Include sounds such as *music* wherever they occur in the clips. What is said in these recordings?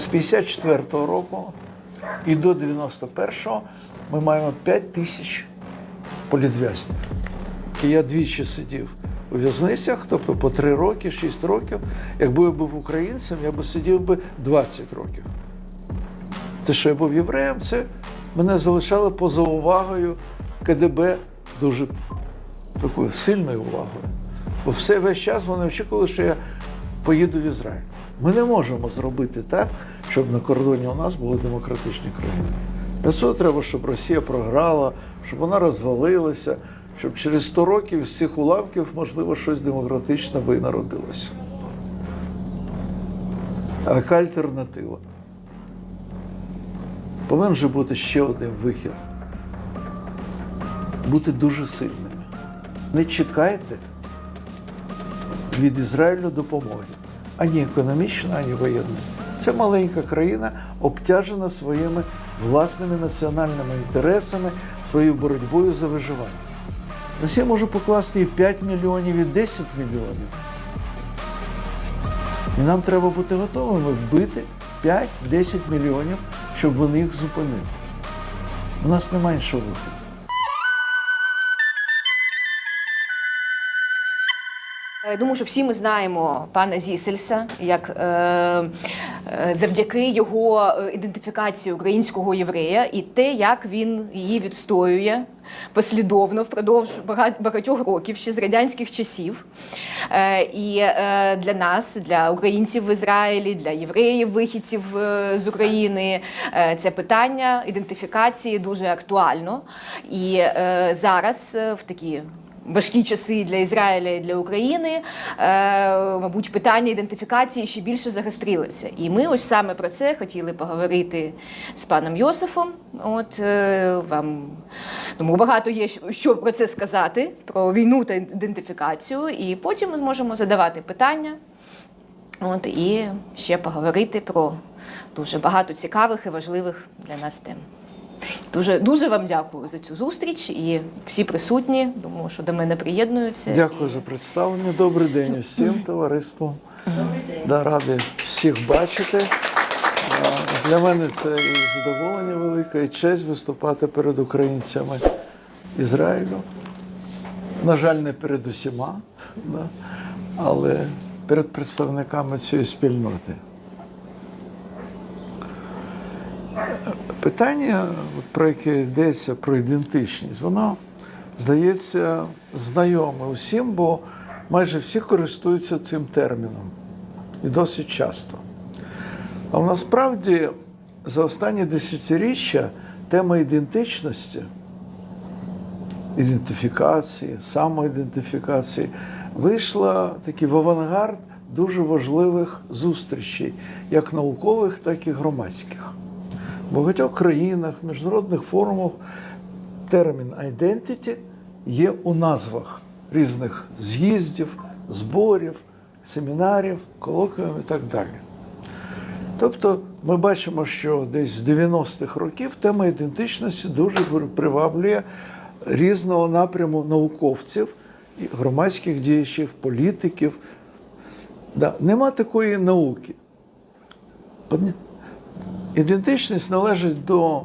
З 54-го року і до 91-го ми маємо 5 тисяч політв'язнів. І я двічі сидів у в'язницях, тобто по 3 роки, 6 років. Якби я був українцем, я би сидів би 20 років. Те, що я був євреєм, це мене залишало поза увагою КДБ дуже такою сильною увагою. Бо все весь час вони очікували, що я поїду в Ізраїль. Ми не можемо зробити так, щоб на кордоні у нас були демократичні країни. Для цього треба, щоб Росія програла, щоб вона розвалилася, щоб через 100 років з цих уламків, можливо, щось демократичне би і народилося. А яка альтернатива? Повинен же бути ще один вихід. Бути дуже сильними. Не чекайте від Ізраїлю допомоги. Ані економічно, ані воєнно. Це маленька країна, обтяжена своїми власними національними інтересами, своєю боротьбою за виживання. Росія може покласти і 5 мільйонів, і 10 мільйонів. І нам треба бути готовими вбити 5-10 мільйонів, щоб вони їх зупинили. У нас немає іншого виходу. Я думаю, що всі ми знаємо пана Зісельса, як е, е, завдяки його е, ідентифікації українського єврея і те, як він її відстоює послідовно впродовж бага- багатьох років ще з радянських часів. Е, і е, для нас, для українців в Ізраїлі, для євреїв, вихідців е, з України, е, це питання ідентифікації дуже актуально. І е, зараз е, в такі важкі часи для Ізраїля і для України, е, мабуть, питання ідентифікації ще більше загострилося. І ми ось саме про це хотіли поговорити з паном Йосифом. От е, вам тому багато є що про це сказати, про війну та ідентифікацію, і потім ми зможемо задавати питання. От і ще поговорити про дуже багато цікавих і важливих для нас тем. Дуже дуже вам дякую за цю зустріч і всі присутні. Думаю, що до мене приєднуються. Дякую І за представлення. Добрий день усім товариству. Да, радий всіх бачити. Для мене це і задоволення велике, і честь виступати перед українцями Ізраїлю. На жаль, не перед усіма, але перед представниками цієї спільноти. Питання, про яке йдеться про ідентичність, воно здається знайоме усім, бо майже всі користуються цим терміном і досить часто. А насправді за останні десятиріччя тема ідентичності, ідентифікації, самоідентифікації вийшла таки в авангард дуже важливих зустрічей, як наукових, так і громадських. В багатьох країнах, міжнародних форумах термін identity є у назвах різних з'їздів, зборів, семінарів, колоквіумів і так далі. Тобто ми бачимо, що десь з 90-х років тема ідентичності дуже приваблює різного напряму науковців, громадських діячів, політиків. Да. Нема такої науки. Ідентичність належить до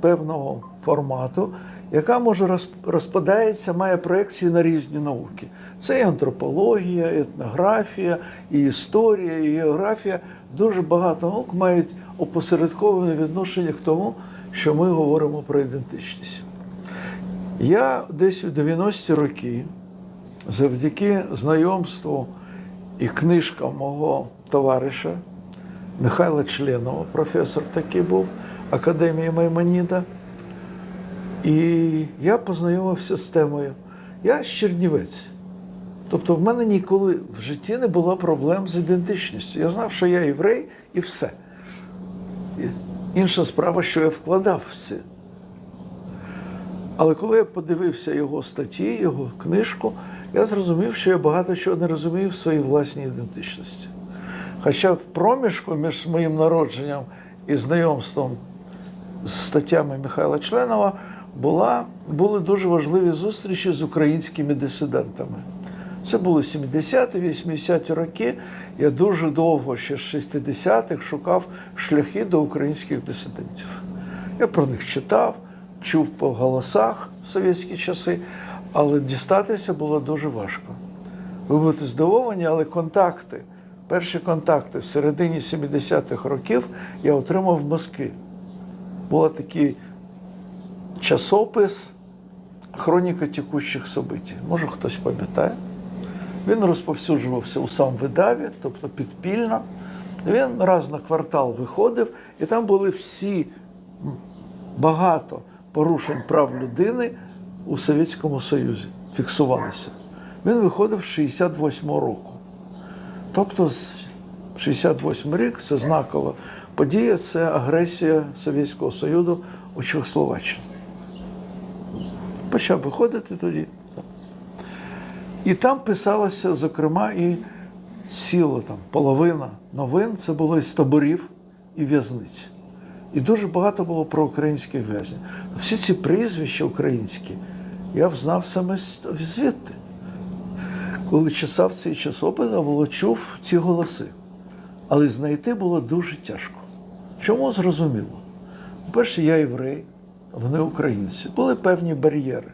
певного формату, яка може розпадається, має проекції на різні науки. Це і антропологія, і етнографія, і історія, і географія. Дуже багато наук мають опосередковане відношення к тому, що ми говоримо про ідентичність. Я десь у 90-ті роки, завдяки знайомству і книжкам мого товариша Михайла Членова, професор такий був Академії Маймоніда. І я познайомився з темою. Я Чернівець. Тобто в мене ніколи в житті не було проблем з ідентичністю. Я знав, що я єврей і все. Інша справа, що я вкладав в це. Але коли я подивився його статті, його книжку, я зрозумів, що я багато чого не розумію в своїй власній ідентичності. Хоча в проміжку між моїм народженням і знайомством з статтями Михайла Членова була, були дуже важливі зустрічі з українськими дисидентами. Це були 70-ті, 80-ті роки. Я дуже довго, ще з 60-х, шукав шляхи до українських дисидентів. Я про них читав, чув по голосах в совєтські часи, але дістатися було дуже важко. Ви будете здивовані, але контакти, перші контакти в середині 70-х років я отримав в Москві. Був такий часопис Хроніка текущих событий. Може, хтось пам'ятає. Він розповсюджувався у сам видаві, тобто підпільно. Він раз на квартал виходив, і там були всі багато порушень прав людини у Совєтському Союзі. Фіксувалися. Він виходив з 68-го року. Тобто, з 68 рік це знакова подія, це агресія Совєтського Союзу у Чехословаччину. Почав виходити тоді. І там писалося, зокрема, і ціла там половина новин це було із таборів і в'язниць. І дуже багато було про українських в'язнів. Всі ці прізвища українські я взнав саме звідти. Коли чесав цей часопис, було чув ці голоси. Але знайти було дуже тяжко. Чому зрозуміло? По-перше, я єврей, вони українці. Були певні бар'єри.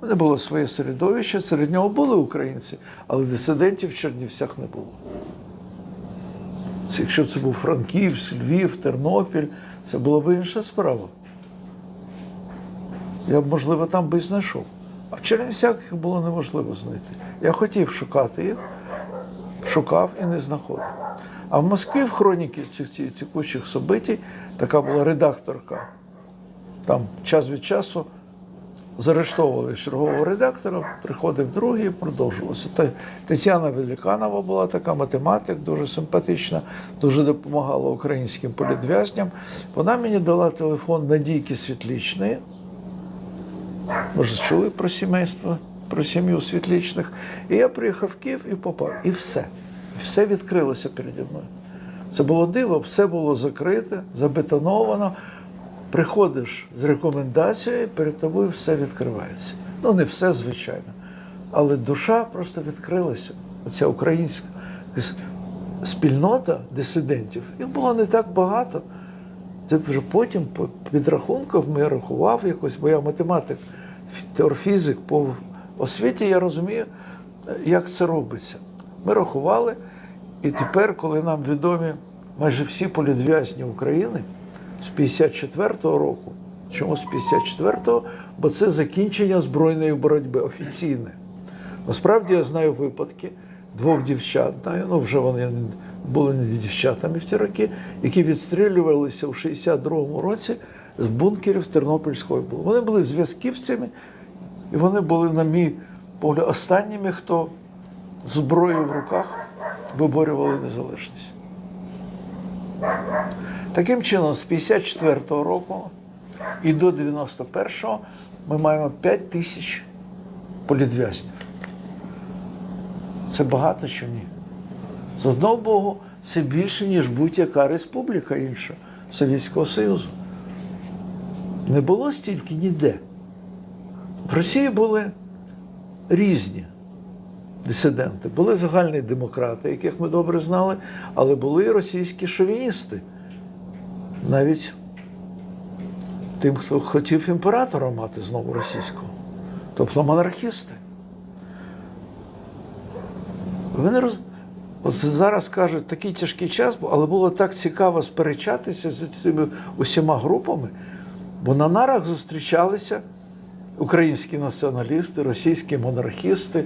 У мене було своє середовище, серед нього були українці, але дисидентів в Чернівцях не було. Якщо це був Франківськ, Львів, Тернопіль, це була б інша справа. Я б, можливо, там би і знайшов. А в Чернівцях було неможливо знайти. Я хотів шукати їх, шукав і не знаходив. А в Москві в хроніки цих ці- текучих событий така була редакторка. Там час від часу заарештовували чергового редактора, приходив другий, продовжувалося. Та- Тетяна Великанова була така математик, дуже симпатична, дуже допомагала українським політв'язням. Вона мені дала телефон Надійки Світлічної. Ви ж чули про сімейство, про сім'ю світлічних. І я приїхав в Київ і попав. І все. Все відкрилося переді мною. Це було диво, все було закрите, забетоновано. Приходиш з рекомендацією, перед тобою все відкривається. Ну, не все, звичайно. Але душа просто відкрилася. Оця українська спільнота дисидентів, їх було не так багато. Це вже потім по підрахунках я рахував якось, бо я математик, фі- теорфізик по освіті, я розумію, е, як це робиться. Ми рахували, і тепер, коли нам відомі майже всі політв'язні України з 54-го року, чому з 54-го? Бо це закінчення збройної боротьби офіційне. Насправді я знаю випадки двох дівчат, ну вже вони були не дівчатами в ті роки, які відстрілювалися у 62-му році з бункерів Тернопільської були. Вони були зв'язківцями, і вони були, на мій погляд, останніми, хто зброєю в руках виборювали незалежність. Таким чином, з 54-го року і до 91-го ми маємо 5 тисяч політв'язнів. Це багато чи ні? З одного боку, це більше, ніж будь-яка республіка інша Совєтського Союзу. Не було стільки ніде. В Росії були різні дисиденти. Були загальні демократи, яких ми добре знали, але були і російські шовіністи. Навіть тим, хто хотів імператора мати знову російського, тобто монархісти. Ви не роз... От зараз кажуть, такий тяжкий час, але було так цікаво сперечатися з цими усіма групами, бо на нарах зустрічалися українські націоналісти, російські монархісти,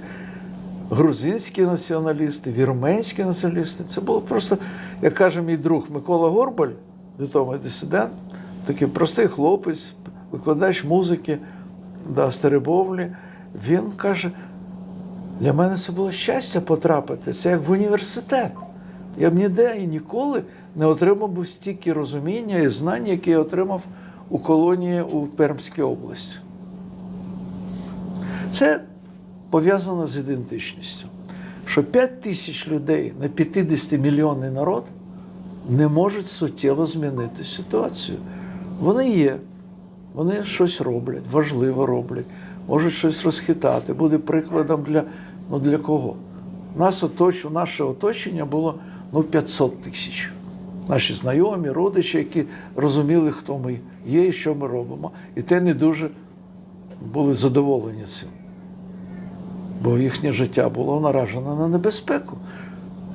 грузинські націоналісти, вірменські націоналісти. Це було просто, як каже мій друг Микола Горбаль, відомий дисидент, такий простий хлопець, викладач музики да, Стеребовлі. Він каже, для мене це було щастя потрапити. Це як в університет. Я б ніде і ніколи не отримав би стільки розуміння і знань, які я отримав у колонії у Пермській області. Це пов'язано з ідентичністю. Що 5 тисяч людей на 50 мільйонний народ не можуть суттєво змінити ситуацію. Вони є, вони щось роблять, важливо роблять, можуть щось розхитати, буде прикладом для Ну для кого? Нас оточ... Наше оточення було ну, 500 тисяч. Наші знайомі, родичі, які розуміли, хто ми є і що ми робимо. І те не дуже були задоволені цим. Бо їхнє життя було наражено на небезпеку.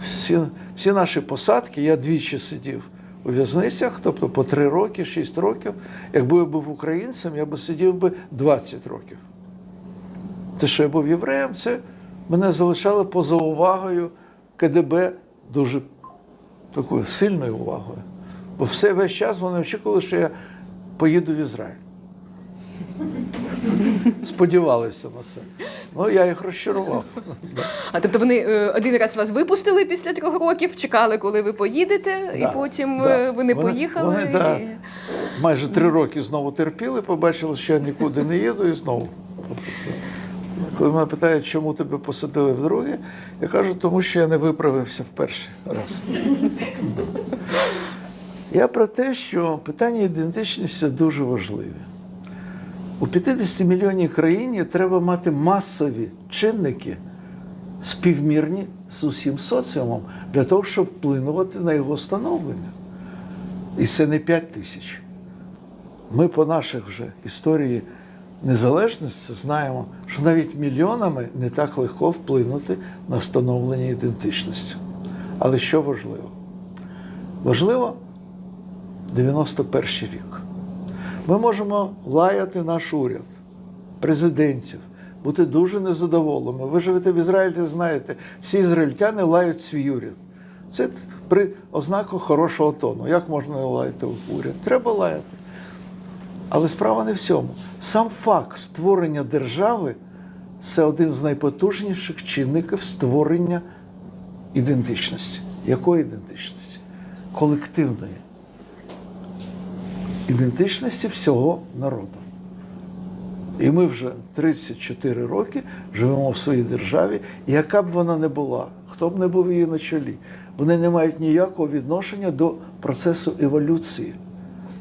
Всі, всі наші посадки, я двічі сидів у в'язницях, тобто по три роки, шість років. Якби я був українцем, я би сидів би 20 років. Те, що я був євреєм, це мене залишало поза увагою КДБ дуже такою сильною увагою. Бо все весь час вони очікували, що я поїду в Ізраїль. Сподівалися на це. Ну, я їх розчарував. А тобто вони е, один раз вас випустили після трьох років, чекали, коли ви поїдете, Да, і потім да. е, ви не Вони- поїхали. вони, да. Майже три роки знову терпіли, побачили, що я нікуди не їду, і знову. Коли мене питають, чому тебе посадили вдруге, я кажу, тому що я не виправився в перший раз. Я про те, що питання ідентичності дуже важливі. У 50 мільйонній країні треба мати масові чинники, співмірні з усім соціумом, для того, щоб вплинувати на його становлення. І це не 5 тисяч. Ми по наших вже історії незалежності знаємо, що навіть мільйонами не так легко вплинути на становлення ідентичності. Але що важливо? Важливо 91 рік. Ми можемо лаяти наш уряд, президентів, бути дуже незадоволеними. Ви живете в Ізраїлі, знаєте, всі ізраїльтяни лають свій уряд. Це при ознаках хорошого тону. Як можна лаяти уряд? Треба лаяти. Але справа не в цьому. Сам факт створення держави це один з найпотужніших чинників створення ідентичності. Якої ідентичності? Колективної. Ідентичності всього народу. І ми вже 34 роки живемо в своїй державі, яка б вона не була, хто б не був її на чолі, вони не мають ніякого відношення до процесу еволюції,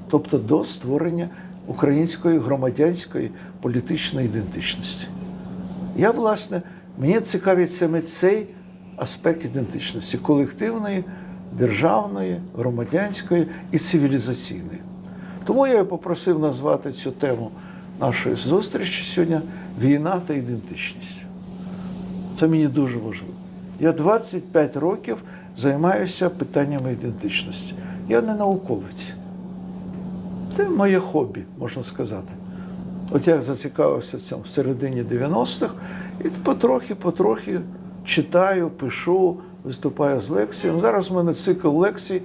тобто до створення української громадянської політичної ідентичності. Я, власне, мені цікавить саме цей аспект ідентичності колективної, державної, громадянської і цивілізаційної. Тому я попросив назвати цю тему нашої зустрічі сьогодні війна та ідентичність. Це мені дуже важливо. Я 25 років займаюся питаннями ідентичності. Я не науковець. Це моє хобі, можна сказати. От я зацікавився цьому в середині 90-х і потрохи-потрохи читаю, пишу, виступаю з лекціями. Зараз у мене цикл лекцій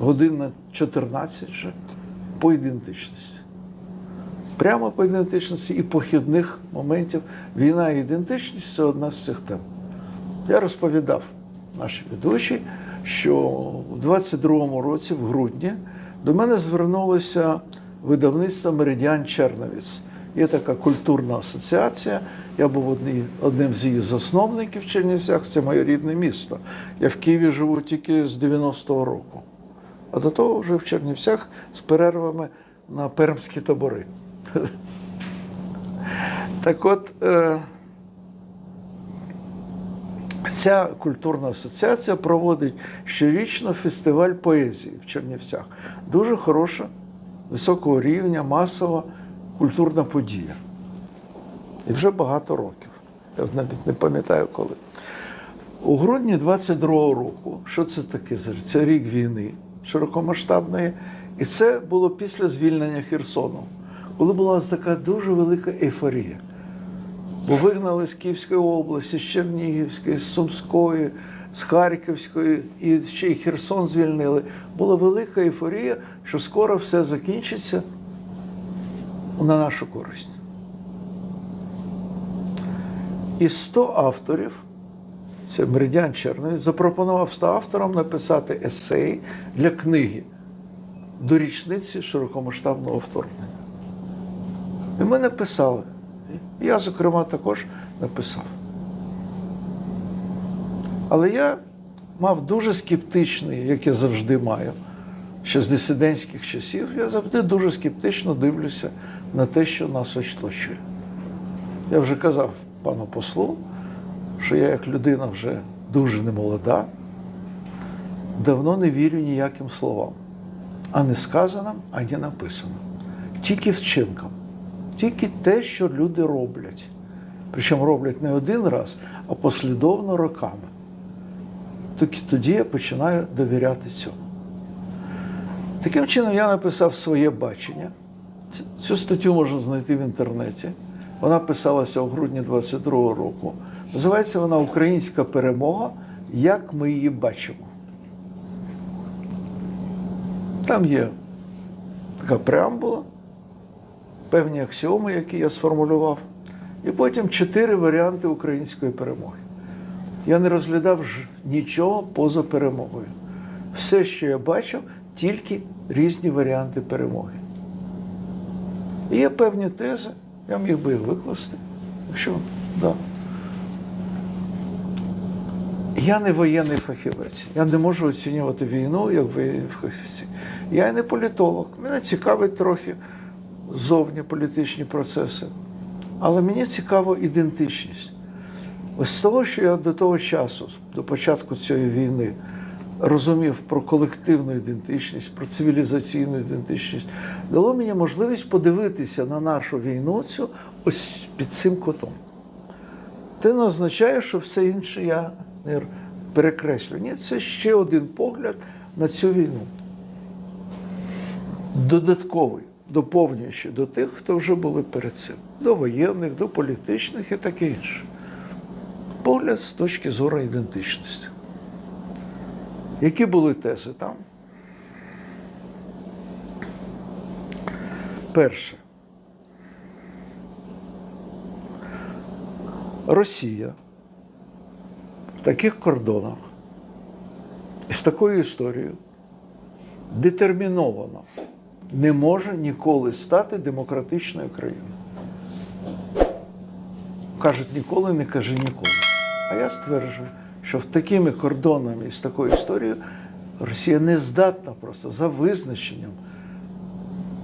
годин на 14 вже по ідентичності. Прямо по ідентичності і похідних моментів. Війна і ідентичність це одна з цих тем. Я розповідав нашій ведучій, що у 22-му році, в грудні, до мене звернулося видавництво Меридіан Черновіць. Є така культурна асоціація. Я був одні, одним з її засновників в Чернівцях, це моє рідне місто. Я в Києві живу тільки з 90-го року. А до того вже в Чернівцях з перервами на пермські табори. *laughs* Так от, е, ця культурна асоціація проводить щорічно фестиваль поезії в Чернівцях. Дуже хороша, високого рівня, масова культурна подія. І вже багато років. Я навіть не пам'ятаю коли. У грудні 22-го року, що це таке? Це рік війни широкомасштабної, і це було після звільнення Херсону, коли була така дуже велика ейфорія. Бо вигнали з Київської області, з Чернігівської, з Сумської, з Харківської, і ще й Херсон звільнили. Була велика ейфорія, що скоро все закінчиться на нашу користь. І 100 авторів, це Меридіан Черновець, запропонував 100 авторам написати есей для книги до річниці широкомасштабного вторгнення. І ми написали. Я, зокрема, також написав. Але я мав дуже скептичний, як я завжди маю, ще з дисидентських часів, я завжди дуже скептично дивлюся на те, що нас оточує. Я вже казав, пану послу, що я як людина вже дуже немолода, давно не вірю ніяким словам, ані сказаним, ані написаним. Тільки вчинкам, тільки те, що люди роблять. Причому роблять не один раз, а послідовно роками. Тільки тоді я починаю довіряти цьому. Таким чином, я написав своє бачення. Цю статтю можна знайти в інтернеті. Вона писалася у грудні 22-го року. Називається вона Українська перемога. Як ми її бачимо. Там є така преамбула, певні аксіоми, які я сформулював, і потім чотири варіанти української перемоги. Я не розглядав нічого поза перемогою. Все, що я бачив, тільки різні варіанти перемоги. І є певні тези, я міг би їх викласти, якщо да. Я не воєнний фахівець. Я не можу оцінювати війну як воєнні фахівці. Я не політолог. Мене цікавить трохи зовні політичні процеси. Але мені цікаво ідентичність. Ось з того, що я до того часу, до початку цієї війни, розумів про колективну ідентичність, про цивілізаційну ідентичність, дало мені можливість подивитися на нашу війну цю ось під цим кутом. Це не означає, що все інше я не перекреслю. Ні, це ще один погляд на цю війну. Додатковий, доповнюючи до тих, хто вже були перед цим, до воєнних, до політичних і таке інше. Погляд з точки зору ідентичності. Які були тези там? Перше. Росія в таких кордонах з такою історією детерміновано не може ніколи стати демократичною країною. Кажуть, ніколи не кажи ніколи. А я стверджую, що в такими кордонами і з такою історією Росія не здатна просто за визначенням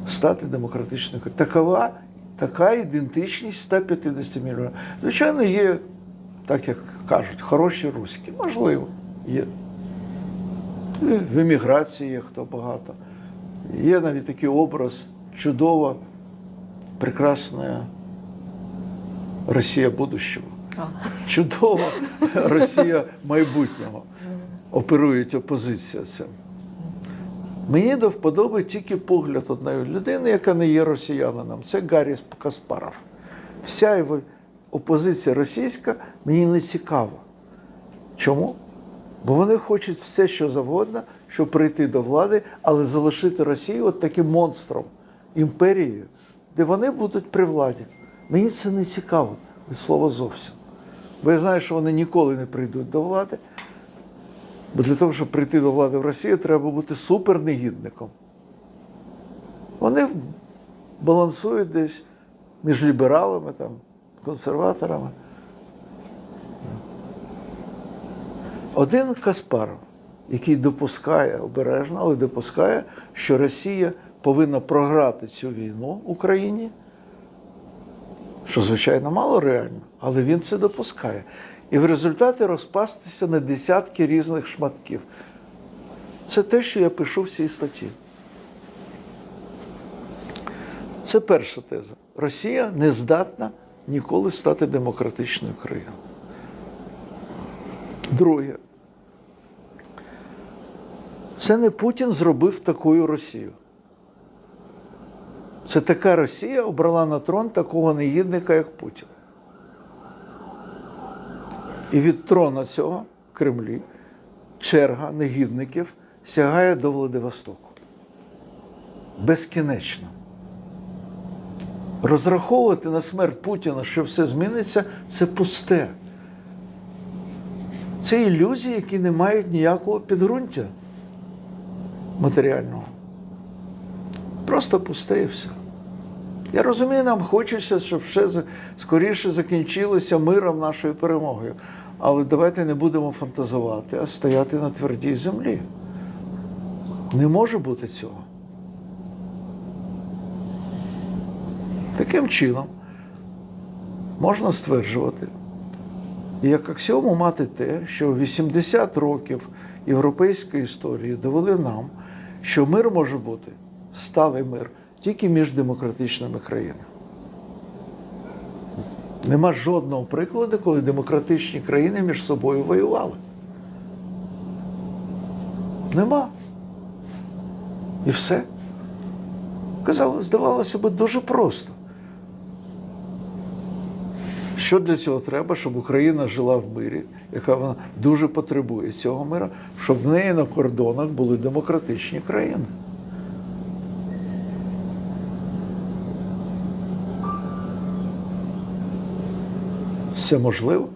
стати демократичною країною. Такова, така ідентичність 150 мільйонів. Звичайно, є, так як кажуть, хороші руські. Можливо, є. В еміграції є хто багато. Є навіть такий образ чудова, прекрасна Росія будущого. Чудова *laughs* Росія майбутнього. Оперують опозиція цим. Мені до вподоби тільки погляд одної людини, яка не є росіянином. Це Гаррі Каспаров. Вся його опозиція російська мені не цікава. Чому? Бо вони хочуть все, що завгодно, щоб прийти до влади, але залишити Росію от таким монстром, імперією, де вони будуть при владі. Мені це не цікаво, від слова зовсім. Бо я знаю, що вони ніколи не прийдуть до влади. Бо для того, щоб прийти до влади в Росії, треба бути супернегідником. Вони балансують десь між лібералами, там, консерваторами. Один Каспаров, який допускає обережно, але допускає, що Росія повинна програти цю війну Україні, що, звичайно, мало реально, але він це допускає. І в результаті розпастися на десятки різних шматків. Це те, що я пишу в цій статті. Це перша теза. Росія не здатна ніколи стати демократичною країною. Друге. Це не Путін зробив такою Росію. Це така Росія обрала на трон такого негідника, як Путін. І від трона цього Кремлі черга негідників сягає до Владивостоку. Безкінечно. Розраховувати на смерть Путіна, що все зміниться, це пусте. Це ілюзії, які не мають ніякого підґрунтя матеріального. Просто все. Я розумію, нам хочеться, щоб все скоріше закінчилося миром нашою перемогою. Але давайте не будемо фантазувати, а стояти на твердій землі. Не може бути цього. Таким чином, можна стверджувати, як аксіому мати те, що 80 років європейської історії довели нам, що мир може бути сталий мир тільки між демократичними країнами. Нема жодного прикладу, коли демократичні країни між собою воювали. Нема. І все. Казали, здавалося б, дуже просто. Що для цього треба, щоб Україна жила в мирі, яка вона дуже потребує цього миру, щоб в неї на кордонах були демократичні країни. Це можливо.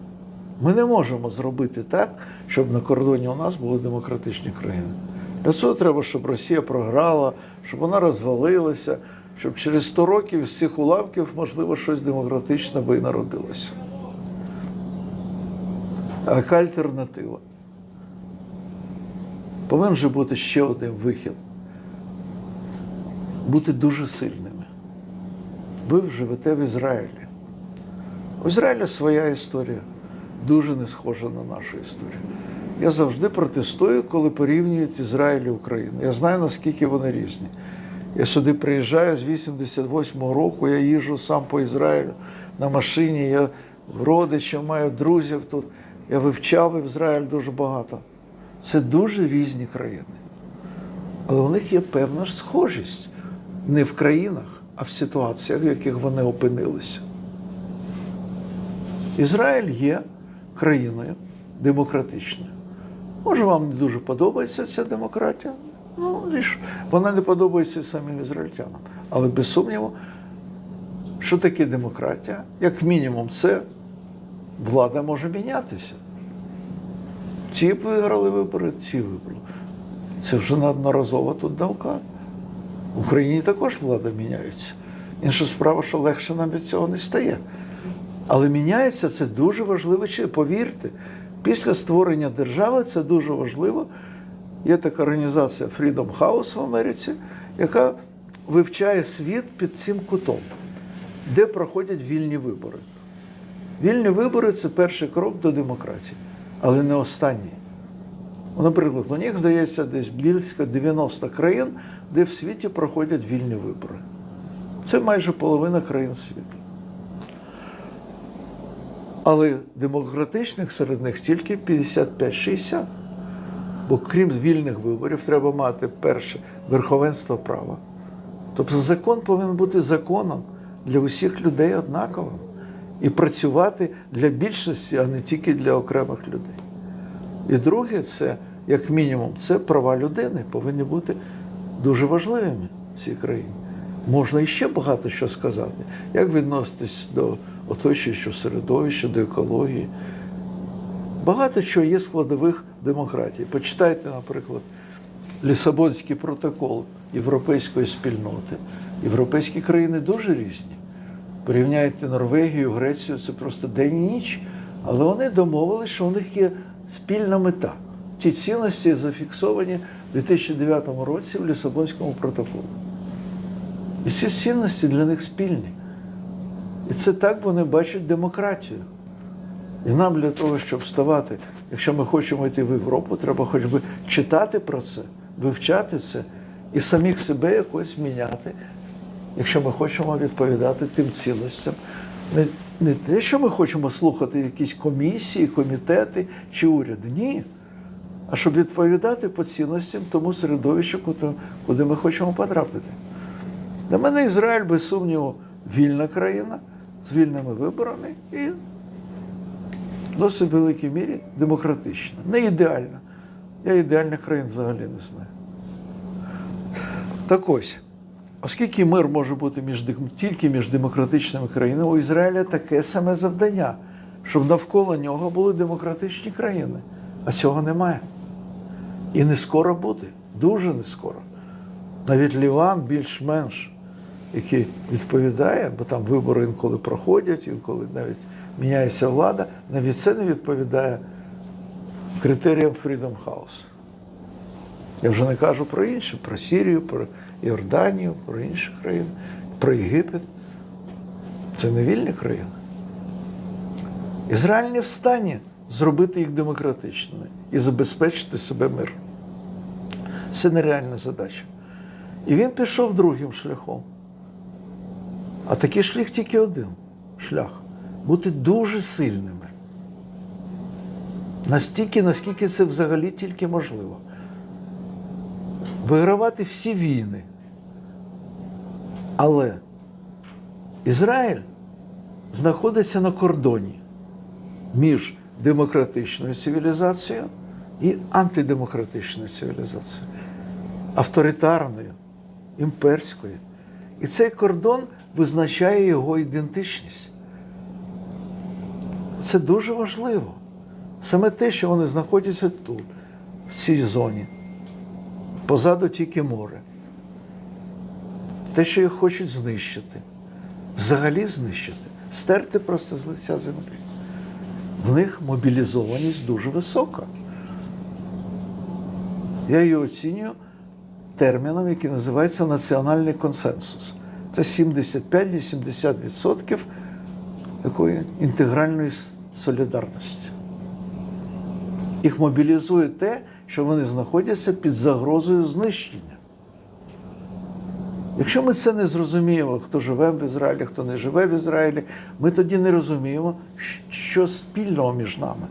Ми не можемо зробити так, щоб на кордоні у нас були демократичні країни. Для цього треба, щоб Росія програла, щоб вона розвалилася, щоб через 100 років з цих уламків, можливо, щось демократичне би і народилося. А яка альтернатива? Повинен же бути ще один вихід. Бути дуже сильними. Ви живете в Ізраїлі. У Ізраїля своя історія, дуже не схожа на нашу історію. Я завжди протестую, коли порівнюють Ізраїль і Україну. Я знаю, наскільки вони різні. Я сюди приїжджаю з 88-го року, я їжджу сам по Ізраїлю на машині, я родичів маю, друзів тут. Я вивчав Ізраїль дуже багато. Це дуже різні країни. Але у них є певна ж схожість не в країнах, а в ситуаціях, в яких вони опинилися. Ізраїль є країною демократичною. Може, вам не дуже подобається ця демократія? Ну, вона не подобається самим ізраїльтянам. Але без сумніву, що таке демократія? Як мінімум, це влада може мінятися. Ці виграли вибори, ці вибрали. Це вже неодноразово тут давка. В Україні також влада міняється. Інша справа, що легше нам від цього не стає. Але міняється це дуже важливо. Повірте, після створення держави це дуже важливо. Є така організація Freedom House в Америці, яка вивчає світ під цим кутом, де проходять вільні вибори. Вільні вибори це перший крок до демократії, але не останній. Ну, Наприклад, у них здається десь близько 90 країн, де в світі проходять вільні вибори. Це майже половина країн світу. Але демократичних серед них тільки 55-60. Бо крім вільних виборів, треба мати перше верховенство права. Тобто закон повинен бути законом для усіх людей однаковим і працювати для більшості, а не тільки для окремих людей. І друге, це, як мінімум, це права людини повинні бути дуже важливими в цій країні. Можна іще багато що сказати, як відноситись до оточуючого середовища, до екології. Багато чого є складових демократії. Почитайте, наприклад, Лісабонський протокол Європейської спільноти. Європейські країни дуже різні. Порівняйте Норвегію, Грецію, це просто день і ніч. Але вони домовились, що у них є спільна мета. Ті цінності зафіксовані в 2009 році в Лісабонському протоколі. І ці цінності для них спільні. І це так вони бачать демократію. І нам для того, щоб вставати, якщо ми хочемо йти в Європу, треба хоч би читати про це, вивчати це і самих себе якось міняти, якщо ми хочемо відповідати тим цінностям. Не, не те, що ми хочемо слухати якісь комісії, комітети чи уряди. Ні. А щоб відповідати по цінностям тому середовищу, куди- ми хочемо потрапити. Для мене Ізраїль, без сумніву, вільна країна з вільними виборами і досить великій мірі демократична. Не ідеальна. Я ідеальних країн взагалі не знаю. Так ось, оскільки мир може бути між, тільки між демократичними країнами, у Ізраїля таке саме завдання, щоб навколо нього були демократичні країни. А цього немає. І не скоро буде, дуже не скоро. Навіть Ліван більш-менш, який відповідає, бо там вибори інколи проходять, інколи навіть міняється влада, навіть це не відповідає критеріям Freedom House. Я вже не кажу про інші, про Сірію, про Йорданію, про інші країни, про Єгипет. Це не вільні країни. Ізраїль не в стані зробити їх демократичними і забезпечити себе мир. Це нереальна задача. І він пішов другим шляхом. А такий шлях тільки один шлях бути дуже сильними. Настільки, наскільки це взагалі тільки можливо. Вигравати всі війни. Але Ізраїль знаходиться на кордоні між демократичною цивілізацією і антидемократичною цивілізацією, авторитарною, імперською. І цей кордон визначає його ідентичність. Це дуже важливо. Саме те, що вони знаходяться тут, в цій зоні. Позаду тільки море. Те, що їх хочуть знищити, взагалі знищити, стерти просто з лиця землі. В них мобілізованість дуже висока. Я її оцінюю терміном, який називається національний консенсус. Це 75-80% такої інтегральної солідарності. Їх мобілізує те, що вони знаходяться під загрозою знищення. Якщо ми це не зрозуміємо, хто живе в Ізраїлі, хто не живе в Ізраїлі, ми тоді не розуміємо, що спільного між нами.